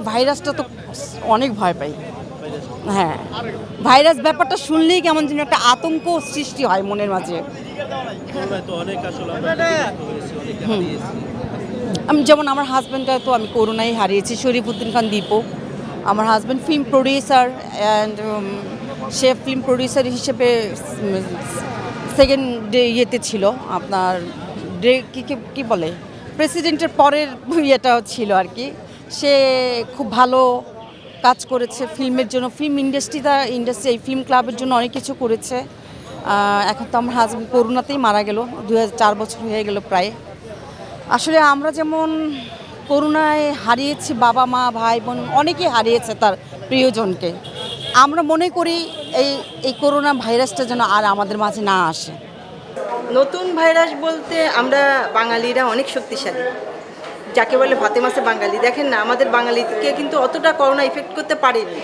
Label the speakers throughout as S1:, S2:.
S1: ভাইরাসটা তো অনেক ভয় পাই। হ্যাঁ। ভাইরাস ব্যাপারটা শুনলেই কেমন যেন একটা আতঙ্ক সৃষ্টি হয় মনের মাঝে। আমি যেমন আমার হাজব্যান্ডটা তো আমি করোনায় হারিয়েছি শরীফুদ্দিন খান দীপক আমার হাজব্যান্ড ফিল্ম প্রডিউসার অ্যান্ড সে ফিল্ম প্রডিউসার হিসেবে সেকেন্ড ডে ইয়েতে ছিল। আপনার ডে কী কী- কী বলে? প্রেসিডেন্টের পরের ইয়েটা ছিল আর কি। সে খুব ভালো কাজ করেছে ফিল্মের জন্য। ফিল্ম ইন্ডাস্ট্রিটা ইন্ডাস্ট্রি এই ফিল্ম ক্লাবের জন্য অনেক কিছু করেছে। এখন তো আমার হাজব্যান্ড করোনাতেই মারা গেল দু চার বছর হয়ে গেল প্রায়। আসলে আমরা যেমন করোনায় হারিয়েছি বাবা, মা, ভাই, বোন, অনেকেই হারিয়েছে তার প্রিয়জনকে। আমরা মনে করি এই এই করোনা ভাইরাসটা যেন আর আমাদের মাঝে না আসে।
S2: নতুন ভাইরাস বলতে আমরা বাঙালিরা অনেক শক্তিশালী। যাকে বলে ভাতে মাসে বাঙালি। দেখেন না, আমাদের বাঙালিকে কিন্তু অতটা করোনা ইফেক্ট করতে পারেনি,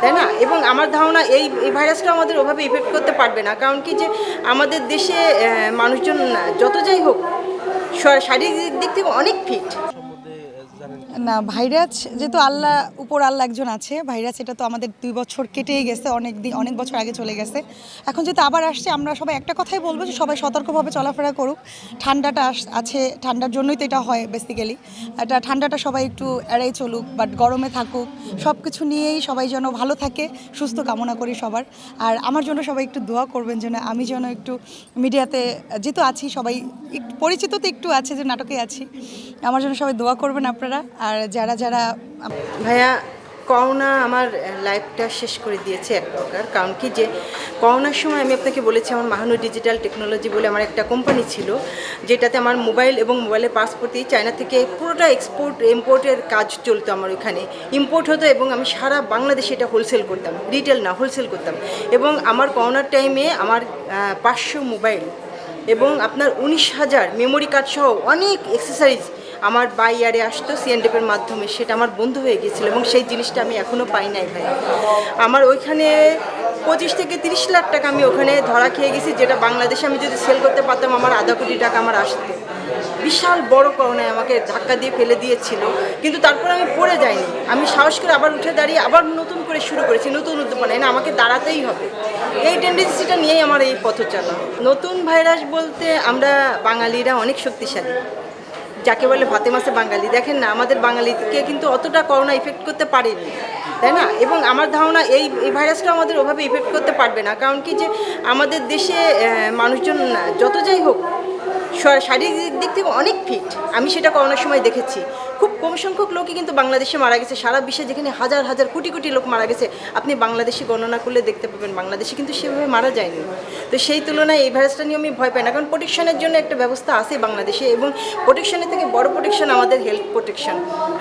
S2: তাই না? এবং আমার ধারণা এই এই ভাইরাসটা আমাদের ওভাবে ইফেক্ট করতে পারবে না। কারণ কি যে আমাদের দেশে মানুষজন যত যাই হোক শারীরিক দিক থেকে অনেক ফিট?
S3: না, ভাইরাস, যেহেতু আল্লাহ, উপর আল্লাহ একজন আছে, ভাইরাস এটা তো আমাদের দুই বছর কেটেই গেছে, অনেক দিন, অনেক বছর আগে চলে গেছে। এখন যেহেতু আবার আসছে, আমরা সবাই একটা কথাই বলব যে সবাই সতর্কভাবে চলাফেরা করুক। ঠান্ডাটা আছে, ঠান্ডার জন্যই তো এটা হয় বেসিক্যালি এটা ঠান্ডাটা সবাই একটু এড়াই চলুক বাট গরমে থাকুক। সব কিছু নিয়েই সবাই যেন ভালো থাকে, সুস্থ কামনা করি সবার। আর আমার জন্য সবাই একটু দোয়া করবেন যেন আমি যেন একটু মিডিয়াতে, যেহেতু আছি সবাই, একটু পরিচিত তো একটু আছে যে নাটকে আছি, আমার জন্য সবাই দোয়া করবেন আপনারা। আর যারা যারা
S2: ভাইয়া, করোনা আমার লাইফটা শেষ করে দিয়েছে এক প্রকার। কারণ কি যে, করোনার সময় আমি আপনাকে বলেছি, আমার মাহানু ডিজিটাল টেকনোলজি বলে আমার একটা কোম্পানি ছিল, যেটাতে আমার মোবাইল এবং মোবাইলের পাসপোর্টই চায়না থেকে পুরোটা এক্সপোর্ট ইম্পোর্টের কাজ চলতো আমার ওইখানে। ইম্পোর্ট হতো এবং আমি সারা বাংলাদেশে এটা হোলসেল করতাম রিটেল না হোলসেল করতাম। এবং আমার করোনার টাইমে আমার পাঁচশো মোবাইল এবং আপনার উনিশ হাজার মেমোরি কার্ড সহ অনেক এক্সেসারিজ আমার বাই ইয়ারে আসতো সিএনডিপের মাধ্যমে, সেটা আমার বন্ধ হয়ে গিয়েছিল এবং সেই জিনিসটা আমি এখনও পাই নাই ভাই। আমার ওইখানে পঁচিশ থেকে তিরিশ লাখ টাকা আমি ওখানে ধরা খেয়ে গেছি, যেটা বাংলাদেশে আমি যদি সেল করতে পারতাম, আমার আধা কোটি টাকা আমার আসতো। বিশাল বড় করোনায় আমাকে ধাক্কা দিয়ে ফেলে দিয়েছিল, কিন্তু তারপর আমি পড়ে যাইনি। আমি সাহস করে আবার উঠে দাঁড়িয়ে আবার নতুন করে শুরু করেছি, নতুন উদ্যোপনায় না, আমাকে দাঁড়াতেই হবে। এই টেন্ডেন্সিটা নিয়েই আমার এই পথ চলা নতুন ভাইরাস বলতে আমরা বাঙালিরা অনেক শক্তিশালী। যাকে বলে ভাতে মাসে বাঙালি। দেখেন না, আমাদের বাঙালিকে কিন্তু অতটা করোনা ইফেক্ট করতে পারেনি, তাই না? এবং আমার ধারণা এই এই ভাইরাসটা আমাদের ওভাবে ইফেক্ট করতে পারবে না। কারণ কি যে আমাদের দেশে মানুষজন, যত যাই হোক শারীরিক দিক থেকে অনেক ফিট আমি সেটা করোনার সময় দেখেছি। খুব কম সংখ্যক লোকই কিন্তু বাংলাদেশে মারা গেছে। সারা বিশ্বে যেখানে হাজার হাজার, কোটি কোটি লোক মারা গেছে, আপনি বাংলাদেশে গণনা করলে দেখতে পাবেন। বাংলাদেশে কিন্তু সেভাবে মারা যায়নি। তো সেই তুলনায় এই ভাইরাসটা নিয়ে আমি ভয় পাই না। কারণ প্রোটেকশনের জন্য একটা ব্যবস্থা আছে বাংলাদেশে এবং প্রোটেকশনের থেকে বড় প্রোটেকশন আমাদের হেলথ প্রোটেকশন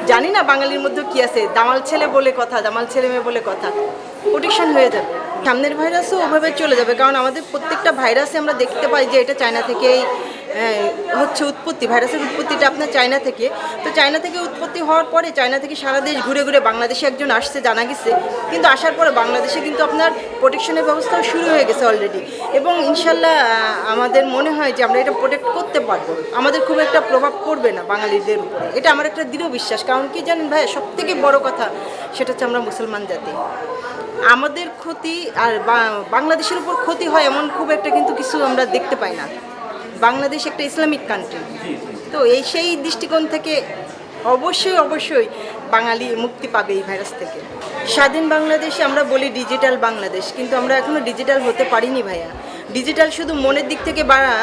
S2: জানি না বাঙালির মধ্যে কি আছে। দামাল ছেলে বলে কথা, দামাল ছেলে মেয়ে বলে কথা। প্রোটেকশন হয়ে যাবে। সামনের ভাইরাসও ওভাবে চলে যাবে। কারণ আমাদের প্রত্যেকটা ভাইরাসে আমরা দেখতে পাই যে এটা চায়না থেকেই হচ্ছে উৎপত্তি, ভাইরাসের উৎপত্তিটা আপনার চায়না থেকে। তো চায়না থেকে উৎপত্তি হওয়ার পরে চায়না থেকে সারা দেশ ঘুরে ঘুরে বাংলাদেশে একজন আসছে, জানা গেছে। কিন্তু আসার পরে বাংলাদেশে কিন্তু আপনার প্রোটেকশনের ব্যবস্থাও শুরু হয়ে গেছে অলরেডি এবং ইনশাল্লাহ আমাদের মনে হয় যে আমরা এটা প্রোটেক্ট করতে পারব। আমাদের খুব একটা প্রভাব পড়বে না বাঙালিদের উপরে। এটা আমার একটা দৃঢ় বিশ্বাস। কারণ কি জানেন ভাই সব থেকে বড় কথা সেটা হচ্ছে আমরা মুসলমান জাতি। আমাদের ক্ষতি আর বাংলাদেশের উপর ক্ষতি হয় এমন খুব একটা কিন্তু কিছু আমরা দেখতে পাই না। বাংলাদেশ একটা ইসলামিক কান্ট্রি তো এই সেই দৃষ্টিকোণ থেকে অবশ্যই অবশ্যই বাঙালি মুক্তি পাবে এই ভাইরাস থেকে। স্বাধীন বাংলাদেশে আমরা বলি ডিজিটাল বাংলাদেশ, কিন্তু আমরা এখনও ডিজিটাল হতে পারিনি ভাইয়া। ডিজিটাল শুধু মনের দিক থেকে বাড়া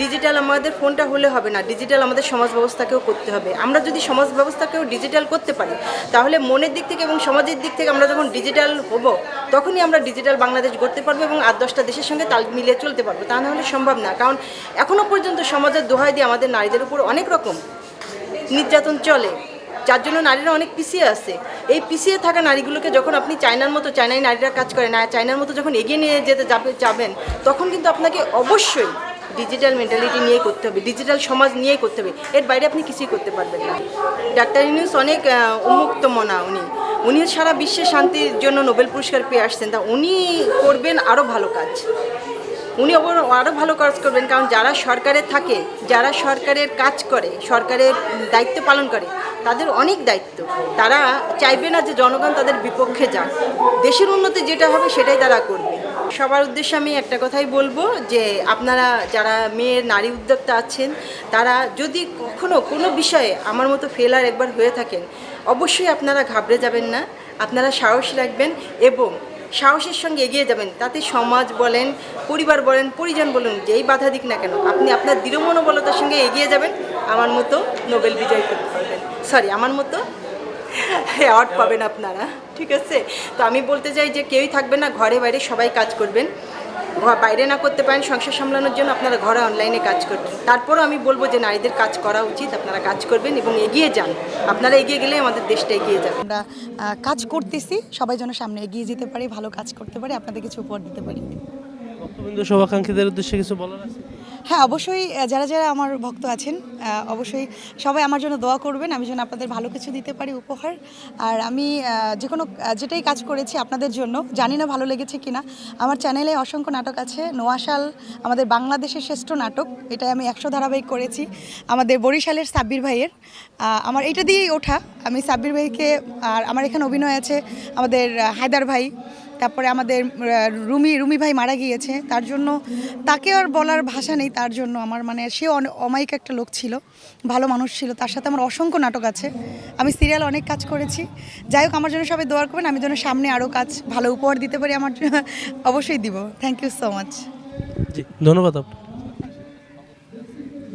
S2: ডিজিটাল আমাদের ফোনটা হলে হবে না ডিজিটাল আমাদের সমাজ ব্যবস্থাকেও করতে হবে। আমরা যদি সমাজ ব্যবস্থাকেও ডিজিটাল করতে পারি, তাহলে মনের দিক থেকে এবং সমাজের দিক থেকে আমরা যখন ডিজিটাল হব, তখনই আমরা ডিজিটাল বাংলাদেশ গড়তে পারব এবং আট দশটা দেশের সঙ্গে তাল মিলিয়ে চলতে পারব। তা নাহলে সম্ভব না, কারণ এখনও পর্যন্ত সমাজের দোহাই দিয়ে আমাদের নারীদের উপর অনেক রকম নির্যাতন চলে। যার জন্য নারীরা অনেক পিছিয়ে আছে। এই পিছিয়ে থাকা নারীগুলোকে যখন আপনি চায়নার মতো চায়নায় নারীরা কাজ করে না, চায়নার মতো যখন এগিয়ে নিয়ে যেতে যাবে, যাবেন, তখন কিন্তু আপনাকে অবশ্যই ডিজিটাল মেন্টালিটি নিয়ে করতে হবে ডিজিটাল সমাজ নিয়েই করতে হবে। এর বাইরে আপনি কিছুই করতে পারবেন না। ডাক্তার ইউনুস অনেক উন্মুক্ত মনা উনি। উনি সারা বিশ্বে শান্তির জন্য নোবেল পুরস্কার পেয়ে আসছেন। তা উনি করবেন আরও ভালো কাজ। উনি আরও ভালো কাজ করবেন। কারণ যারা সরকারে থাকে, যারা সরকারের কাজ করে, সরকারের দায়িত্ব পালন করে, তাদের অনেক দায়িত্ব। তারা চাইবে না যে জনগণ তাদের বিপক্ষে যাক। দেশের উন্নতি যেটা হবে সেটাই তারা করবে। সবার উদ্দেশ্যে আমি একটা কথাই বলব যে আপনারা যারা মেয়ের নারী উদ্যোক্তা আছেন, তারা যদি কখনো কোনো বিষয়ে আমার মতো ফেলার একবার হয়ে থাকেন, অবশ্যই আপনারা ঘাবড়ে যাবেন না, আপনারা সাহস রাখবেন এবং সাহসের সঙ্গে এগিয়ে যাবেন। তাতে সমাজ বলেন, পরিবার বলেন, পরিজন বলুন, যেই বাধা দিক না কেন, আপনি আপনার দৃঢ় মনোবলতার সঙ্গে এগিয়ে যাবেন। আমার মতো নোবেল বিজয় করতে পারবেন। সরি আমার মতো অ্যাওয়ার্ড পাবেন আপনারা। ঠিক আছে? তো আমি বলতে চাই যে কেউই থাকবেন না ঘরে বাইরে সবাই কাজ করবেন। বাইরে না করতে পারেন সংসার সামলানোর জন্য আপনারা ঘরে অনলাইনে কাজ করবেন। তারপরও আমি বলব যে নারীদের কাজ করা উচিত আপনারা কাজ করবেন এবং এগিয়ে যান। আপনারা এগিয়ে গেলে আমাদের দেশটা এগিয়ে যাবে।
S3: আমরা কাজ করতেছি সবাই যেন সামনে এগিয়ে যেতে পারি ভালো কাজ করতে পারি আপনাদের কিছু উপহার দিতে পারি।
S4: ভক্তবিন্দু শুভাকাঙ্ক্ষীদের উদ্দেশ্যে কিছু বলার আছে?
S3: হ্যাঁ অবশ্যই যারা যারা আমার ভক্ত আছেন অবশ্যই সবাই আমার জন্য দোয়া করবেন। আমি যেন আপনাদের ভালো কিছু দিতে পারি উপহার। আর আমি যে কোনো যেটাই কাজ করেছি আপনাদের জন্য, জানি না ভালো লেগেছে কিনা, আমার চ্যানেলে অসংখ্য নাটক আছে। নোয়াশাল, আমাদের বাংলাদেশের শ্রেষ্ঠ নাটক এটা আমি একশো ধারাবাহিক করেছি। আমাদের বরিশালের সাব্বির ভাইয়ের আমার এটা দিয়েই ওঠা। আমি সাব্বির ভাইকে, আর আমার এখানে অভিনয় আছে আমাদের হায়দার ভাই। তারপরে আমাদের রুমি রুমি ভাই মারা গিয়েছে, তার জন্য তাকে আর বলার ভাষা নেই, তার জন্য আমার মানে সে অমায়িক একটা লোক ছিল, ভালো মানুষ ছিল, তার সাথে আমার অসংখ্য নাটক আছে, আমি সিরিয়াল অনেক কাজ করেছি, যাই হোক, আমার জন্য সবাই দোয়ার করবেন, আমি যেন সামনে আরও কাজ, ভালো উপহার দিতে পারি, আমার অবশ্যই দিব থ্যাংক ইউ সো মাচ
S4: জি, ধন্যবাদ আপনার